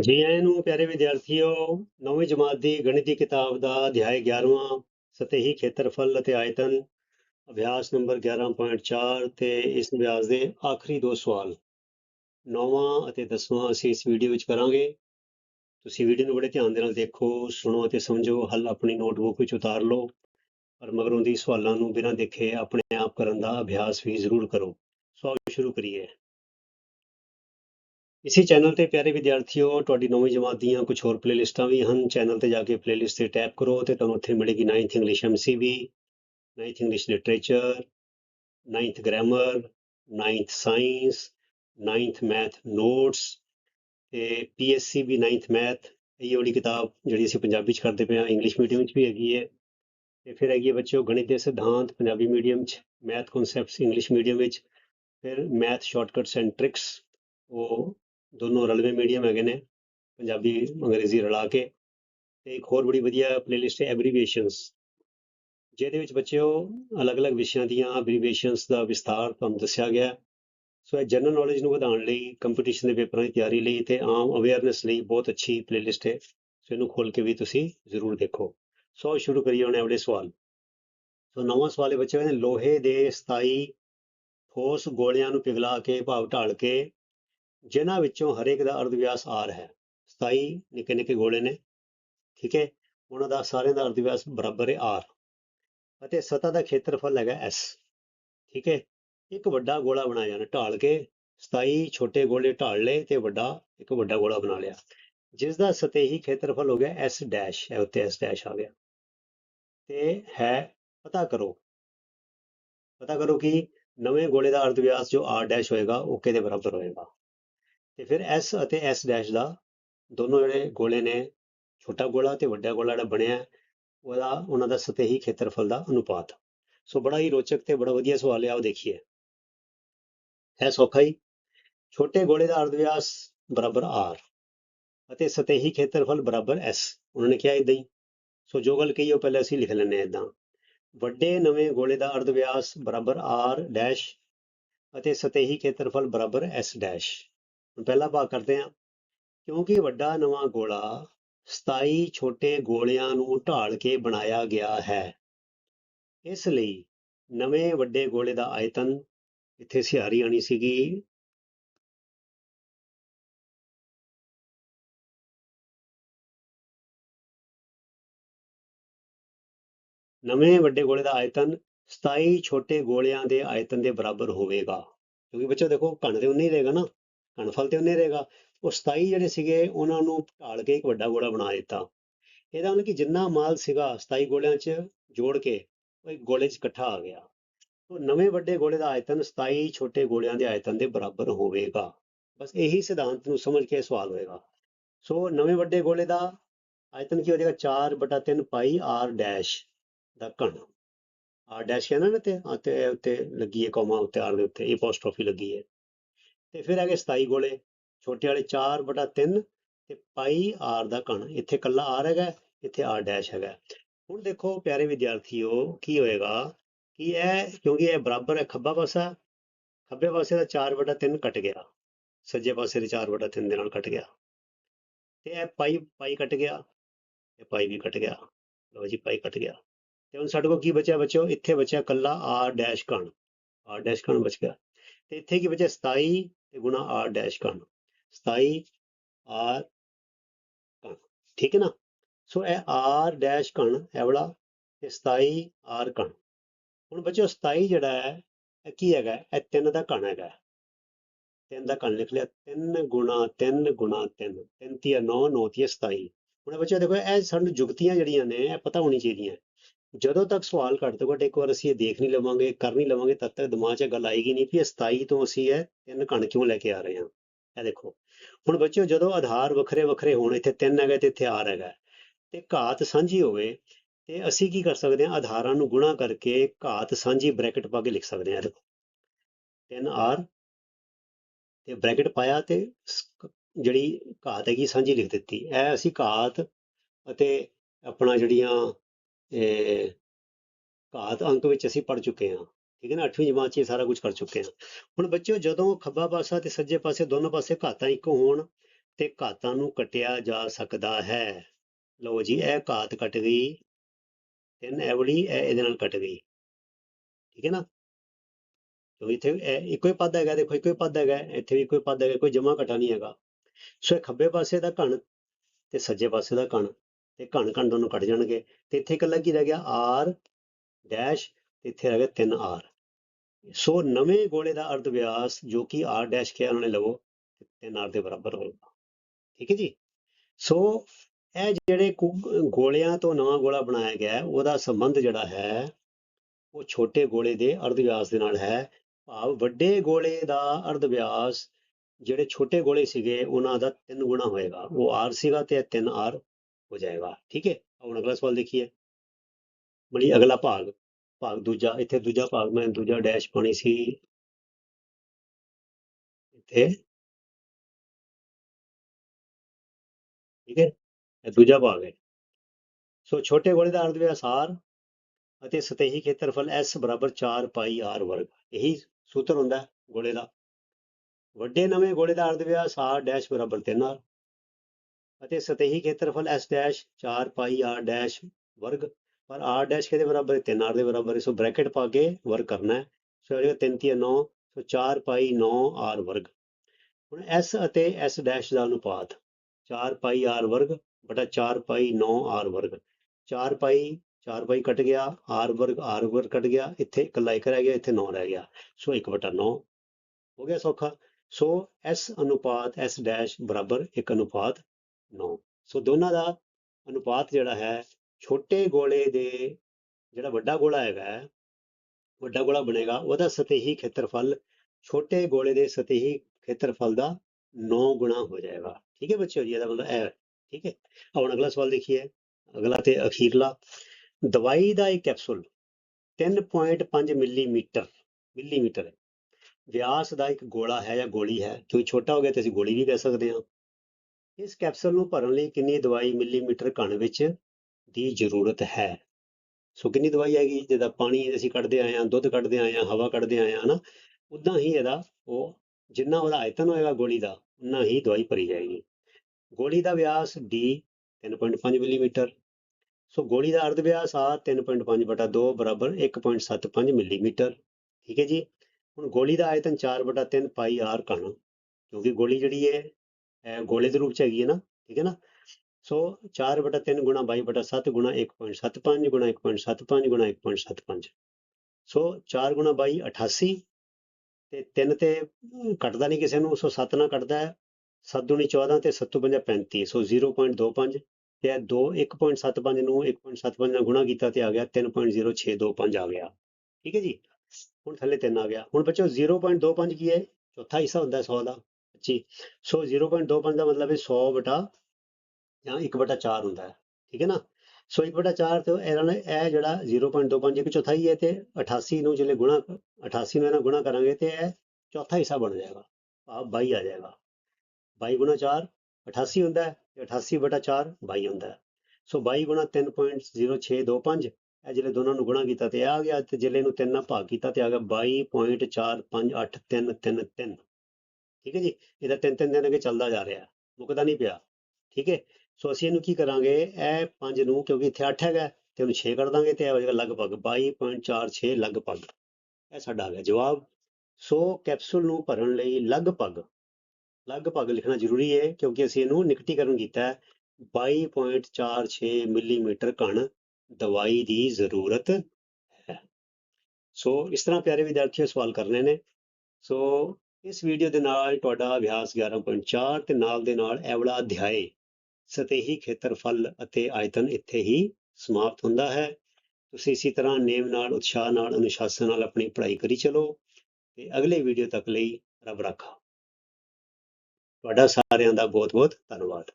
ਜੀ ਆਇਆਂ ਨੂੰ ਪਿਆਰੇ ਵਿਦਿਆਰਥੀਓ, ਨੌਵੀਂ ਜਮਾਤ ਦੀ ਗਣਿਤ ਦੀ ਕਿਤਾਬ ਦਾ ਅਧਿਆਇ 11ਵਾਂ ਸਤਹੀ ਖੇਤਰਫਲ ਅਤੇ ਆਇਤਨ, ਅਭਿਆਸ ਨੰਬਰ 11.4 ਤੇ ਇਸ ਅਭਿਆਸ ਦੇ ਆਖਰੀ ਦੋ ਸਵਾਲ। ਨੌਵਾਂ ਅਤੇ ਦਸਵਾਂ ਅਸੀਂ ਇਸ ਵੀਡੀਓ ਵਿੱਚ ਕਰਾਂਗੇ। ਤੁਸੀਂ ਵੀਡੀਓ ਨੂੰ ਬੜੇ ਧਿਆਨ ਦੇ ਨਾਲ ਦੇਖੋ, ਸੁਣੋ ਅਤੇ ਸਮਝੋ, ਹੱਲ ਆਪਣੀ ਨੋਟਬੁੱਕ ਵਿੱਚ ਉਤਾਰ ਲਓ, ਪਰ ਮਗਰੋਂ ਦੀ ਸਵਾਲਾਂ ਨੂੰ ਬਿਨਾਂ ਦੇਖੇ ਆਪਣੇ ਆਪ ਕਰਨ ਦਾ ਅਭਿਆਸ ਵੀ ਜ਼ਰੂਰ ਕਰੋ। ਸੋ ਸ਼ੁਰੂ ਕਰੀਏ। ਇਸੇ ਚੈਨਲ ਤੇ ਪਿਆਰੇ ਵਿਦਿਆਰਥੀਓ, ਤੁਹਾਡੀ ਨੌਵੀਂ ਜਮਾਤ ਦੀਆਂ ਕੁਝ ਹੋਰ ਪਲੇਲਿਸਟਾਂ ਵੀ ਹਨ। ਚੈਨਲ ਤੇ ਜਾ ਕੇ ਪਲੇਲਿਸਟ ਤੇ ਟੈਪ ਕਰੋ ਤੇ ਤੁਹਾਨੂੰ ਉੱਥੇ ਮਿਲੇਗੀ 9th English MCB 9th English literature 9th grammar 9th science 9th math notes ਤੇ PSC ਵੀ 9th ਮੈਥ ਇਹ ਵਾਲੀ ਕਿਤਾਬ ਜਿਹੜੀ ਅਸੀਂ ਪੰਜਾਬੀ ਚ ਕਰਦੇ ਪਏ ਹਾਂ ਇੰਗਲਿਸ਼ ਮੀਡੀਅਮ 'ਚ ਵੀ ਹੈਗੀ ਹੈ। ਤੇ ਫਿਰ ਹੈਗੀ ਹੈ ਬੱਚਿਓ ਗਣਿਤ ਦੇ ਸਿਧਾਂਤ, ਪੰਜਾਬੀ ਮੀਡੀਅਮ ਚ ਮੈਥ ਕਨਸੈਪਟਸ ਇੰਗਲਿਸ਼ ਮੀਡੀਅਮ ਵਿੱਚ, ਫਿਰ ਮੈਥ ਸ਼ਾਰਟਕਟਸ ਐਂਡ ਟ੍ਰਿਕਸ ਉਹ ਦੋਨੋਂ ਰਲਵੇਂ ਮੀਡੀਅਮ ਹੈਗੇ ਨੇ, ਪੰਜਾਬੀ, ਅੰਗਰੇਜ਼ੀ ਰਲਾ ਕੇ ਤੇ ਇੱਕ ਹੋਰ ਬੜੀ ਵਧੀਆ ਪਲੇਲਿਸਟ ਹੈ ਐਬਰੀਵੇਸ਼ਨਸ ਜਿਹਦੇ ਵਿੱਚ ਬੱਚਿਓ ਅਲੱਗ-ਅਲੱਗ ਵਿਸ਼ਿਆਂ ਦੀਆਂ ਐਬਰੀਵੇਸ਼ਨਸ ਦਾ ਵਿਸਥਾਰ ਤੁਹਾਨੂੰ ਦੱਸਿਆ ਗਿਆ। ਸੋ ਇਹ ਜਨਰਲ ਨੌਲੇਜ ਨੂੰ ਵਧਾਉਣ ਲਈ ਕੰਪੀਟੀਸ਼ਨ ਦੇ ਪੇਪਰਾਂ ਦੀ ਤਿਆਰੀ ਲਈ ਤੇ ਆਮ ਅਵੇਅਰਨੈਸ ਲਈ ਬਹੁਤ ਅੱਛੀ ਪਲੇਲਿਸਟ ਹੈ। ਸੋ ਇਹਨੂੰ ਖੋਲ ਕੇ ਵੀ ਤੁਸੀਂ ਜ਼ਰੂਰ ਦੇਖੋ। ਸੋ ਸ਼ੁਰੂ ਕਰੀਏ ਹੁਣ ਅਗਲੇ ਸਵਾਲ। ਸੋ ਨਵਾਂ ਸਵਾਲ ਹੈ ਬੱਚਿਓ ਕਹਿੰਦੇ ਲੋਹੇ ਦੇ ਸਥਾਈ ਠੋਸ ਗੋਲਿਆਂ ਨੂੰ ਪਿਘਲਾ ਕੇ, ਭਾਵ ਢਾਲ ਕੇ ਜਿਨ੍ਹਾਂ ਵਿੱਚੋਂ ਹਰੇਕ ਦਾ ਅਰਧ ਵਿਆਸ r ਹੈ। ਸਥਾਈ ਨਿੱਕੇ ਨਿੱਕੇ ਗੋਲੇ ਨੇ, ਠੀਕ ਹੈ? ਉਹਨਾਂ ਦਾ ਸਾਰਿਆਂ ਦਾ ਅਰਧ ਵਿਆਸ ਬਰਾਬਰ ਹੈ r ਅਤੇ ਸਤ੍ਹਾ ਦਾ ਖੇਤਰਫਲ ਹੈਗਾ s ਠੀਕ ਹੈ? ਇੱਕ ਵੱਡਾ ਗੋਲਾ ਬਣਾਇਆ ਜਾਣਾ, ਢਾਲ ਕੇ। ਸਥਾਈ ਛੋਟੇ ਗੋਲੇ ਢਾਲ ਲਏ ਤੇ ਵੱਡਾ, ਇੱਕ ਵੱਡਾ ਗੋਲਾ ਬਣਾ ਲਿਆ। ਜਿਸ ਦਾ ਸਤਹੀ ਖੇਤਰਫਲ ਹੋ ਗਿਆ s ਡੈਸ਼ ਹੈ ਉੱਤੇ s ਡੈਸ਼ ਆ ਗਿਆ। ਤੇ ਹੈ, ਪਤਾ ਕਰੋ। ਪਤਾ ਕਰੋ ਕਿ ਨਵੇਂ ਗੋਲੇ ਦਾ ਅਰਧ ਵਿਆਸ ਜੋ r ਡੈਸ਼ ਹੋਏਗਾ, ਉਹ ਕਿਹਦੇ ਬਰਾਬਰ ਹੋਏਗਾ? ਤੇ ਫਿਰ S ਅਤੇ S ਡੈਸ਼ ਦਾ ਦੋਨੋਂ ਜਿਹੜੇ ਗੋਲੇ ਨੇ, ਛੋਟਾ ਗੋਲਾ ਤੇ ਵੱਡਾ ਗੋਲਾ ਜਿਹੜਾ ਬਣਿਆ, ਉਹਦਾ ਉਹਨਾਂ ਦਾ ਸਤਹੀ ਖੇਤਰਫਲ ਦਾ ਅਨੁਪਾਤ। ਸੋ ਬੜਾ ਹੀ ਰੋਚਕ ਤੇ ਬੜਾ ਵਧੀਆ ਸਵਾਲ ਹੈ ਆਓ ਦੇਖੀਏ। ਹੈ ਸੌਖਾ ਹੀ। ਛੋਟੇ ਗੋਲੇ ਦਾ ਅਰਧ ਵਿਆਸ ਬਰਾਬਰ r ਅਤੇ ਸਤਹੀ ਖੇਤਰਫਲ ਬਰਾਬਰ s, ਉਹਨਾਂ ਨੇ ਕਿਹਾ ਇਦਾਂ ਹੀ। ਸੋ ਜੋ ਗੱਲ ਕਹੀ ਉਹ ਪਹਿਲਾਂ ਅਸੀਂ ਲਿਖ ਲੈਂਦੇ ਹਾਂ ਇਦਾਂ ਵੱਡੇ ਨਵੇਂ ਗੋਲੇ ਦਾ ਅਰਧ ਵਿਆਸ ਬਰਾਬਰ r ਡੈਸ਼ ਅਤੇ ਸਤਹੀ ਖੇਤਰਫਲ ਬਰਾਬਰ s ਡੈਸ਼ ਪਹਿਲਾ ਭਾਗ ਕਰਦੇ ਹਾਂ, ਕਿਉਂਕਿ ਵੱਡਾ ਨਵਾਂ ਗੋਲਾ 27 ਛੋਟੇ ਗੋਲਿਆਂ ਨੂੰ ਢਾਲ ਕੇ ਬਣਾਇਆ ਗਿਆ ਹੈ। ਇਸ ਲਈ ਨਵੇਂ ਵੱਡੇ ਗੋਲੇ ਦਾ ਆਇਤਨ ਇੱਥੇ ਸਿਹਾਰੀ ਆਣੀ ਸੀਗੀ। ਨਵੇਂ ਵੱਡੇ ਗੋਲੇ ਦਾ ਆਇਤਨ 27 ਛੋਟੇ ਗੋਲਿਆਂ ਦੇ ਆਇਤਨ ਦੇ ਬਰਾਬਰ ਹੋਵੇਗਾ। ਕਿਉਂਕਿ ਬੱਚੋ ਦੇਖੋ, ਘਣ ਤੇ ਉਨਾ ਹੀ ਰਹੇਗਾ ਨਾ। ਘਣਫਲ ਤੇ ਉਨਾ ਰਹੇਗਾ ਉਹ 27 ਜਿਹੜੇ ਸੀਗੇ, ਉਹਨਾਂ ਨੂੰ ਢਾਲ ਕੇ ਇੱਕ ਵੱਡਾ ਗੋਲਾ ਬਣਾ ਦਿੱਤਾ। ਇਹਦਾ ਮਤਲਬ ਕਿ ਜਿੰਨਾ ਮਾਲ ਸੀਗਾ 27 ਗੋਲਿਆਂ 'ਚ ਜੋੜ ਕੇ, ਉਹ ਇੱਕ ਗੋਲੇ 'ਚ ਇਕੱਠਾ ਆ ਗਿਆ। ਉਹ ਨਵੇਂ ਵੱਡੇ ਗੋਲੇ ਦਾ ਆਇਤਨ 27 ਛੋਟੇ ਗੋਲਿਆਂ ਦੇ ਆਇਤਨ ਦੇ ਬਰਾਬਰ ਹੋਵੇਗਾ। ਬਸ ਇਹੀ ਸਿਧਾਂਤ ਨੂੰ ਸਮਝ ਕੇ ਸਵਾਲ ਹੋਏਗਾ। ਸੋ ਨਵੇਂ ਵੱਡੇ ਗੋਲੇ ਦਾ ਆਇਤਨ ਕੀ ਹੋ ਜਾਏਗਾ? 4 ਬਟਾ 3 ਪਾਈ r ਡੈਸ਼ ਦਾ ਘਣ। r ਡੈਸ਼ ਕਹਿੰਦਾ ਨਾ ਤੇ ਆ ਤੇ ਉੱਤੇ ਲੱਗੀ ਹੈ ਕੋਮਾ ਉੱਤੇ r ਦੇ ਉੱਤੇ। ਇਹ ਅਪੋਸਟ੍ਰੋਫੀ ਲੱਗੀ ਹੈ। ਤੇ ਫਿਰ ਹੈਗੇ 27 ਗੋਲੇ, ਛੋਟੇ ਵਾਲੇ 4 ਬਟਾ 3 ਤੇ ਪਾਈ r ਦਾ ਘਣ ਇੱਥੇ ਕੱਲਾ r ਹੈਗਾ, ਇੱਥੇ r ਡੈਸ਼ ਹੈਗਾ। ਹੁਣ ਦੇਖੋ ਪਿਆਰੇ ਵਿਦਿਆਰਥੀਓ, ਕੀ ਹੋਏਗਾ ਕਿ ਇਹ, ਕਿਉਂਕਿ ਇਹ ਬਰਾਬਰ ਹੈ ਖੱਬਾ ਪਾਸਾ, ਖੱਬੇ ਪਾਸੇ ਦਾ 4 ਬਟਾ 3 ਕੱਟ ਗਿਆ। ਸੱਜੇ ਪਾਸੇ ਦੇ 4 ਬਟਾ 3 ਦੇ ਨਾਲ ਕੱਟ ਗਿਆ। ਤੇ ਇਹ ਪਾਈ ਪਾਈ ਕੱਟ ਗਿਆ, ਇਹ ਪਾਈ ਵੀ ਕੱਟ ਗਿਆ। ਲਓ ਜੀ, ਪਾਈ ਕੱਟ ਗਿਆ। ਤੇ ਹੁਣ ਸਾਡੇ ਕੋਲ ਕੀ ਬਚਿਆ ਬੱਚਿਓ? ਇੱਥੇ ਬਚਿਆ ਕੱਲਾ r ਡੈਸ਼ ਕਣ। r ਡੈਸ਼ ਕਣ ਬਚ ਗਿਆ। ਤੇ ਇੱਥੇ ਕੀ ਬਚਿਆ 27 ਤੇ ਗੁਣਾ r ਡੈਸ਼ ਕਣ 27 r ਕਣ ਠੀਕ ਹੈ ਨਾ? ਸੋ ਇਹ r ਡੈਸ਼ ਕਣ ਇਹ ਵਾਲਾ ਤੇ 27 r ਕਣ ਹੁਣ ਬੱਚਿਓ 27 ਜਿਹੜਾ ਹੈ, ਇਹ ਕੀ ਹੈਗਾ? ਇਹ 3 ਦਾ ਕਣ ਹੈਗਾ। 3 ਦਾ ਕਣ ਲਿਖ ਲਿਆ 3 ਗੁਣਾ 3 ਗੁਣਾ 3 3 ਤੀਆ 9 9 ਤੀਆ 27 ਹੁਣ ਬੱਚਿਓ ਦੇਖੋ, ਇਹ ਸਾਨੂੰ ਜੁਗਤੀਆਂ ਜਿਹੜੀਆਂ ਨੇ, ਇਹ ਪਤਾ ਹੋਣੀ ਚਾਹੀਦੀਆਂ। ਜਦੋਂ ਤੱਕ ਸਵਾਲ ਘੱਟ ਤੋਂ ਘੱਟ ਇੱਕ ਵਾਰ ਅਸੀਂ ਇਹ ਦੇਖ ਨਹੀਂ ਲਵਾਂਗੇ, ਕਰ ਨਹੀਂ ਲਵਾਂਗੇ, ਤਦ ਤੱਕ ਦਿਮਾਗ 'ਚ ਗੱਲ ਆਏਗੀ ਨਹੀਂ ਕਿ ਇਹ 27 ਤੋਂ ਅਸੀਂ ਇਹ ਤਿੰਨ ਕਣ ਕਿਉਂ ਲੈ ਕੇ ਆ ਰਹੇ ਹਾਂ। ਇਹ ਦੇਖੋ, ਹੁਣ ਬੱਚਿਓ ਜਦੋਂ ਆਧਾਰ ਵੱਖਰੇ ਵੱਖਰੇ ਹੋਣ, ਇੱਥੇ ਤਿੰਨ ਹੈਗਾ ਤੇ ਇੱਥੇ ਆਰ ਹੈਗਾ, ਤੇ ਘਾਤ ਸਾਂਝੀ ਹੋਵੇ, ਤੇ ਅਸੀਂ ਕੀ ਕਰ ਸਕਦੇ ਹਾਂ? ਆਧਾਰਾਂ ਨੂੰ ਗੁਣਾ ਕਰਕੇ ਘਾਤ ਸਾਂਝੀ ਬ੍ਰੈਕਟ ਪਾ ਕੇ ਲਿਖ ਸਕਦੇ ਹਾਂ। ਇਹ ਦੇਖੋ 3r ਤੇ ਬ੍ਰੈਕਟ ਪਾਇਆ ਤੇ ਜਿਹੜੀ ਘਾਤ ਹੈਗੀ ਸਾਂਝੀ ਲਿਖ ਦਿੱਤੀ। ਇਹ ਅਸੀਂ ਘਾਤ ਅਤੇ ਆਪਣਾ ਜਿਹੜੀਆਂ ਇਹ ਘਾਤ ਅੰਕ ਵਿੱਚ ਅਸੀਂ ਪੜ ਚੁੱਕੇ ਹਾਂ, ਠੀਕ ਹੈ ਨਾ? 8ਵੀਂ ਜਮਾਤ 'ਚ ਇਹ ਸਾਰਾ ਕੁਝ ਕਰ ਚੁੱਕੇ ਹਾਂ। ਹੁਣ ਬੱਚਿਓ, ਜਦੋਂ ਖੱਬਾ ਪਾਸਾ ਤੇ ਸੱਜੇ ਪਾਸੇ ਦੋਨੋਂ ਪਾਸੇ ਘਾਤਾਂ ਇੱਕੋ ਹੋਣ ਤੇ ਘਾਤਾਂ ਨੂੰ ਕੱਟਿਆ ਜਾ ਸਕਦਾ ਹੈ। ਲਓ ਜੀ, ਇਹ ਘਾਤ ਕੱਟ ਗਈ, ਤਿੰਨ ਇਹ ਇਹ ਇਹਦੇ ਨਾਲ ਕੱਟ ਗਈ, ਠੀਕ ਹੈ ਨਾ? ਕਿਉਂਕਿ ਇੱਥੇ ਇਹ ਇੱਕੋ ਹੀ ਪਦ ਹੈਗਾ, ਦੇਖੋ ਇੱਕੋ ਹੀ ਪਦ ਹੈਗਾ, ਇੱਥੇ ਵੀ ਇੱਕੋ ਹੀ ਪਦ ਹੈਗਾ, ਕੋਈ ਜਮਾ ਘਟਾ ਨਹੀਂ ਹੈਗਾ। ਸੋ ਇਹ ਖੱਬੇ ਪਾਸੇ ਦਾ ਘਣ ਤੇ ਸੱਜੇ ਪਾਸੇ ਦਾ ਘਣ ਤੇ ਘਣ ਘਣ ਦੋਨੋਂ ਕੱਟ ਜਾਣਗੇ ਤੇ ਇੱਥੇ ਇਕੱਲਾ ਕੀ ਰਹਿ ਗਿਆ ਆਰ ਡੈਸ਼ ਤੇ ਇੱਥੇ ਰਹਿ ਗਿਆ 3r ਸੋ ਨਵੇਂ ਗੋਲੇ ਦਾ ਅਰਧ ਵਿਆਸ ਜੋ ਕਿ r ਡੈਸ਼ ਕਿਹਾ ਉਹਨਾਂ ਨੇ ਲਵੋ 3r ਦੇ ਬਰਾਬਰ ਹੋਏਗਾ ਠੀਕ ਹੈ ਜੀ? ਸੋ ਇਹ ਜਿਹੜੇ ਗੋਲਿਆਂ ਤੋਂ ਨਵਾਂ ਗੋਲਾ ਬਣਾਇਆ ਗਿਆ ਉਹਦਾ ਸੰਬੰਧ ਜਿਹੜਾ ਹੈ, ਉਹ ਛੋਟੇ ਗੋਲੇ ਦੇ ਅਰਧ ਵਿਆਸ ਦੇ ਨਾਲ ਹੈ। ਭਾਵ ਵੱਡੇ ਗੋਲੇ ਦਾ ਅਰਧ ਵਿਆਸ ਜਿਹੜੇ ਛੋਟੇ ਗੋਲੇ ਸੀਗੇ, ਉਹਨਾਂ ਦਾ ਤਿੰਨ ਗੁਣਾ ਹੋਏਗਾ। ਉਹ r ਸੀਗਾ ਤੇ ਇਹ 3r ਹੋ ਜਾਏਗਾ ਠੀਕ ਹੈ ਹੁਣ ਅਗਲਾ ਸਵਾਲ ਦੇਖੀਏ ਬੜੀ ਅਗਲਾ ਭਾਗ ਭਾਗ ਦੂਜਾ ਇੱਥੇ ਦੂਜਾ ਭਾਗ ਮੈਂ ਦੂਜਾ ਡੈਸ਼ ਪਾਣੀ ਸੀ ਇੱਥੇ ਠੀਕ ਹੈ ਇਹ ਦੂਜਾ ਭਾਗ ਹੈ ਸੋ ਛੋਟੇ ਗੋਲੇ ਦਾ ਅਰਧ ਵਿਆਸ r ਅਤੇ ਸਤਹੀ ਖੇਤਰਫਲ s ਬਰਾਬਰ 4 ਪਾਈ r ਵਰਗ ਇਹੀ ਸੂਤਰ ਹੁੰਦਾ ਗੋਲੇ ਦਾ ਵੱਡੇ ਨਵੇਂ ਗੋਲੇ ਦਾ ਅਰਧ ਵਿਆਸ r ਡੈਸ਼ ਬਰਾਬਰ 3r ਅਤੇ ਸਤਹੀ ਖੇਤਰਫਲ s dash 4 pi r dash ਵਰਗ, ਪਰ r ਡੈਸ਼ ਕਿਹਦੇ ਬਰਾਬਰ ਹੈ? 3r ਦੇ ਬਰਾਬਰ ਹੈ। ਸੋ ਬ੍ਰੈਕਟ ਪਾ ਕੇ ਵਰਗ ਕਰਨਾ ਹੈ। ਸੋ ਇਹ 3 3 9 ਸੋ 4 ਪਾਈ 9 r ਵਰਗ। ਹੁਣ s ਅਤੇ s ਡੈਸ਼ ਦਾ ਅਨੁਪਾਤ 4 ਪਾਈ r ਵਰਗ ਬਟਾ 4 ਪਾਈ 9 r ਵਰਗ। 4 ਪਾਈ 4 ਪਾਈ ਕੱਟ ਗਿਆ, r ਵਰਗ r ਵਰਗ ਕੱਟ ਗਿਆ, ਇੱਥੇ ਇਕੱਲਾ ਇੱਕ ਰਹਿ ਗਿਆ, ਇੱਥੇ 9 ਰਹਿ ਗਿਆ। ਸੋ 1 ਬਟਾ 9 ਹੋ ਗਿਆ ਸੌਖਾ। ਸੋ s ਅਨੁਪਾਤ, s ਡੈਸ਼ ਬਰਾਬਰ 1 ਅਨੁਪਾਤ 9 ਸੋ ਦੋਨਾਂ ਦਾ ਅਨੁਪਾਤ ਜਿਹੜਾ ਹੈ ਛੋਟੇ ਗੋਲੇ ਦੇ ਜਿਹੜਾ ਵੱਡਾ ਗੋਲਾ ਹੈਗਾ ਹੈ, ਵੱਡਾ ਗੋਲਾ ਬਣੇਗਾ ਉਹਦਾ ਸਤਹੀ ਖੇਤਰਫਲ ਛੋਟੇ ਗੋਲੇ ਦੇ ਸਤਹੀ ਖੇਤਰਫਲ ਦਾ 9 ਗੁਣਾ ਹੋ ਜਾਏਗਾ। ਠੀਕ ਹੈ ਬੱਚਿਓ ਜੀ? ਇਹਦਾ ਮਤਲਬ ਇਹ ਠੀਕ ਹੈ? ਹੁਣ ਅਗਲਾ ਸਵਾਲ ਦੇਖੀਏ। ਅਗਲਾ ਤੇ ਅਖੀਰਲਾ। ਦਵਾਈ ਦਾ ਇੱਕ ਕੈਪਸੂਲ 3.5 ਮਿਲੀਮੀਟਰ ਮਿਲੀਮੀਟਰ ਹੈ। ਵਿਆਸ ਦਾ ਇੱਕ ਗੋਲਾ ਹੈ ਜਾਂ ਗੋਲੀ ਹੈ? ਕੋਈ ਛੋਟਾ ਹੋ ਗਿਆ ਤੇ ਅਸੀਂ ਗੋਲੀ ਵੀ ਕਹਿ ਸਕਦੇ ਹਾਂ। ਇਸ ਕੈਪਸੂਲ ਨੂੰ ਭਰਨ ਲਈ ਕਿੰਨੀ ਦਵਾਈ ਮਿਲੀਮੀਟਰ ਘਣ ਵਿੱਚ ਦੀ ਜ਼ਰੂਰਤ ਹੈ? ਸੋ ਕਿੰਨੀ ਦਵਾਈ ਹੈਗੀ? ਜਿਹਦਾ ਪਾਣੀ ਅਸੀਂ ਕੱਢਦੇ ਆਏ ਹਾਂ, ਦੁੱਧ ਕੱਢਦੇ ਆਏ ਹਾਂ, ਹਵਾ ਕੱਢਦੇ ਆਏ ਹਾਂ, ਹਨਾ? ਉਦਾਂ ਹੀ ਇਹਦਾ ਉਹ ਜਿੰਨਾ ਉਹਦਾ ਆਇਤਨ ਹੋਏਗਾ ਗੋਲੀ ਦਾ ਉਨਾ ਹੀ ਦਵਾਈ ਭਰੀ ਜਾਏਗੀ। ਗੋਲੀ ਦਾ ਵਿਆਸ d 3.5 ਮਿਲੀਮੀਟਰ, ਸੋ ਗੋਲੀ ਦਾ ਅਰਧ ਵਿਆਸ ਆ 3.5 ਬਟਾ 2 ਬਰਾਬਰ 1.75 ਮਿਲੀਮੀਟਰ, ਠੀਕ ਹੈ ਜੀ? ਹੁਣ ਗੋਲੀ ਦਾ ਆਇਤਨ 4 ਬਟਾ 3 ਪਾਈ r ਘਣ ਕਿਉਂਕਿ ਗੋਲੀ ਜਿਹੜੀ ਹੈ ਗੋਲੇ ਦੇ ਰੂਪ ਚ ਹੈਗੀ ਹੈ ਨਾ, ਠੀਕ ਹੈ ਨਾ? ਸੋ 4 ਬਟਾ 3 ਗੁਣਾ 22 ਬਟਾ 7 ਗੁਣਾ 1.75 ਗੁਣਾ 1.75 ਗੁਣਾ 1.75 ਸੋ 4 ਗੁਣਾ 22 88 ਤੇ 3 ਤੇ ਕੱਟਦਾ ਨਹੀਂ ਕਿਸੇ ਨੂੰ, ਸੋ 7 ਨਾਲ ਕੱਟਦਾ ਹੈ 7 ਦੁਣੀ 14 ਤੇ 7 ਪੰਜਾ 35 ਸੋ 0.25 ਤੇ ਇਹ 2 1.75 ਨੂੰ 1.75 ਨਾਲ ਗੁਣਾ ਕੀਤਾ ਤੇ ਆ ਗਿਆ 3.0625 ਆ ਗਿਆ, ਠੀਕ ਹੈ ਜੀ? ਹੁਣ ਥੱਲੇ 3 ਆ ਗਿਆ। ਹੁਣ ਬੱਚੋ 0.25 ਕੀ ਹੈ? ਚੌਥਾ ਹਿੱਸਾ ਹੁੰਦਾ ਹੈ 100 ਦਾ। 25 ਸੋ 0.25 ਦਾ ਮਤਲਬ ਹੈ 100 ਬਟਾ ਜਾਂ 1 ਬਟਾ 4 ਹੁੰਦਾ ਹੈ, ਠੀਕ ਹੈ ਨਾ? ਸੋ 1 ਬਟਾ 4 ਤੇ ਇਹਨਾਂ ਨੇ ਇਹ ਜਿਹੜਾ 0.25 ਇੱਕ ਚੌਥਾਈ ਹੈ ਤੇ 88 ਨੂੰ ਜਿਹੜੇ ਗੁਣਾ 88 ਨੂੰ ਇਹਨਾਂ ਗੁਣਾ ਕਰਾਂਗੇ ਤੇ ਇਹ ਚੌਥਾ ਹਿੱਸਾ ਬਣ ਜਾਏਗਾ ਭਾਵ 22 ਆ ਜਾਏਗਾ। 22 ਗੁਣਾ 4 88 ਹੁੰਦਾ ਹੈ ਤੇ 88 ਬਟਾ 4 22 ਹੁੰਦਾ ਹੈ। ਸੋ 22 ਗੁਣਾ 3.0625 ਇਹ ਜਿਹੜੇ ਦੋਨਾਂ ਨੂੰ ਗੁਣਾ ਕੀਤਾ ਤੇ ਆ ਗਿਆ ਤੇ ਜਿਹੜੇ ਨੂੰ 3 ਨਾਲ ਭਾਗ ਕੀਤਾ ਤੇ ਆ ਗਿਆ 22.458333 ਠੀਕ ਹੈ ਜੀ? ਇਹਦਾ ਤਿੰਨ ਤਿੰਨ ਦਿਨ ਅੱਗੇ ਚੱਲਦਾ ਜਾ ਰਿਹਾ, ਮੁੱਕਦਾ ਨਹੀਂ ਪਿਆ, ਠੀਕ ਹੈ? ਸੋ ਅਸੀਂ ਇਹਨੂੰ ਕੀ ਕਰਾਂਗੇ? ਇਹ 5 ਨੂੰ, ਕਿਉਂਕਿ ਇੱਥੇ 8 ਹੈਗਾ, ਤੇ ਉਹਨੂੰ 6 ਕਰ ਦਾਂਗੇ ਤੇ ਇਹ ਹੋ ਜਾਏਗਾ ਲਗਭਗ 22.46 ਲਗਭਗ। ਇਹ ਸਾਡਾ ਆ ਗਿਆ ਜਵਾਬ। ਸੋ ਕੈਪਸੂਲ ਨੂੰ ਭਰਨ ਲਈ ਲਗਭਗ ਲਗਭਗ ਲਿਖਣਾ ਜ਼ਰੂਰੀ ਹੈ, ਕਿਉਂਕਿ ਅਸੀਂ ਇਹਨੂੰ ਨਿਕਟੀਕਰਨ ਕੀਤਾ ਹੈ। 22.46 ਮਿਲੀਮੀਟਰ ਘਣ ਦਵਾਈ ਦੀ ਜ਼ਰੂਰਤ ਹੈ। ਸੋ ਇਸ ਤਰ੍ਹਾਂ ਪਿਆਰੇ ਵਿਦਿਆਰਥੀਓ ਸਵਾਲ ਕਰਨੇ ਨੇ। ਸੋ ਇਸ ਵੀਡੀਓ ਦੇ ਨਾਲ ਤੁਹਾਡਾ ਅਭਿਆਸ 11.4 ਤੇ ਨਾਲ ਦੇ ਨਾਲ ਐਵਲਾ ਵਾਲਾ ਅਧਿਆਏ, ਸਤਹੀ ਖੇਤਰਫਲ ਅਤੇ ਆਇਤਨ ਇੱਥੇ ਹੀ ਸਮਾਪਤ ਹੁੰਦਾ ਹੈ। ਤੁਸੀਂ ਇਸੇ ਤਰ੍ਹਾਂ ਨੇਮ ਨਾਲ, ਉਤਸ਼ਾਹ ਨਾਲ, ਅਨੁਸ਼ਾਸਨ ਨਾਲ ਆਪਣੀ ਪੜ੍ਹਾਈ ਕਰੀ ਚਲੋ ਤੇ ਅਗਲੇ ਵੀਡੀਓ ਤੱਕ ਲਈ ਰੱਬ ਰਾਖਾ। ਤੁਹਾਡਾ ਸਾਰਿਆਂ ਦਾ ਬਹੁਤ ਬਹੁਤ ਧੰਨਵਾਦ।